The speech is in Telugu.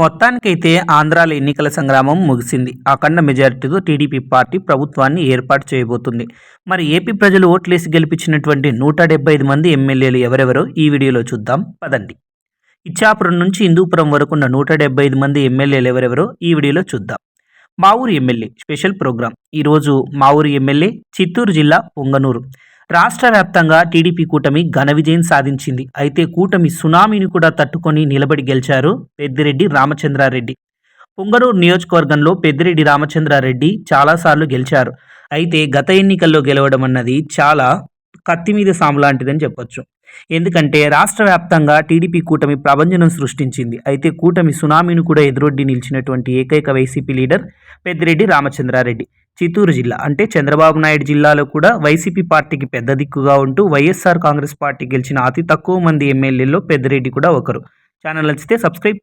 మొత్తానికైతే ఆంధ్రాలో ఎన్నికల సంగ్రామం ముగిసింది. అఖండ మెజారిటీతో టీడీపీ పార్టీ ప్రభుత్వాన్ని ఏర్పాటు చేయబోతుంది. మరి ఏపీ ప్రజలు ఓట్లేసి గెలిపించినటువంటి నూట డెబ్బై ఐదు మంది ఎమ్మెల్యేలు ఎవరెవరో ఈ వీడియోలో చూద్దాం. పదండి. ఇచ్చాపురం నుంచి హిందూపురం వరకు ఉన్న నూట డెబ్బై ఐదు మంది ఎమ్మెల్యేలు ఎవరెవరో ఈ వీడియోలో చూద్దాం. మా ఊరు ఎమ్మెల్యే స్పెషల్ ప్రోగ్రాం. ఈరోజు మా ఊరు ఎమ్మెల్యే చిత్తూరు జిల్లా పొంగనూరు. రాష్ట్ర వ్యాప్తంగా టీడీపీ కూటమి ఘన విజయం సాధించింది. అయితే కూటమి సునామీని కూడా తట్టుకొని నిలబడి గెలిచారు పెద్దిరెడ్డి రామచంద్రారెడ్డి. పొంగనూరు నియోజకవర్గంలో పెద్దిరెడ్డి రామచంద్రారెడ్డి చాలాసార్లు గెలిచారు. అయితే గత ఎన్నికల్లో గెలవడం అన్నది చాలా కత్తి మీద సాము లాంటిదని చెప్పొచ్చు. ఎందుకంటే రాష్ట్ర వ్యాప్తంగా టీడీపీ కూటమి ప్రభంజనం సృష్టించింది. అయితే కూటమి సునామీని కూడా ఎదురొడ్డి నిలిచినటువంటి ఏకైక వైసీపీ లీడర్ పెద్దిరెడ్డి రామచంద్రారెడ్డి. చిత్తూరు జిల్లా అంటే చంద్రబాబు నాయుడు జిల్లాలో కూడా వైసీపీ పార్టీకి పెద్ద దిక్కుగా ఉంటూ వైఎస్ఆర్ కాంగ్రెస్ పార్టీ గెలిచిన అతి తక్కువ మంది ఎమ్మెల్యేల్లో పెద్దిరెడ్డి కూడా ఒకరు. ఛానల్ నచ్చితే సబ్స్క్రైబ్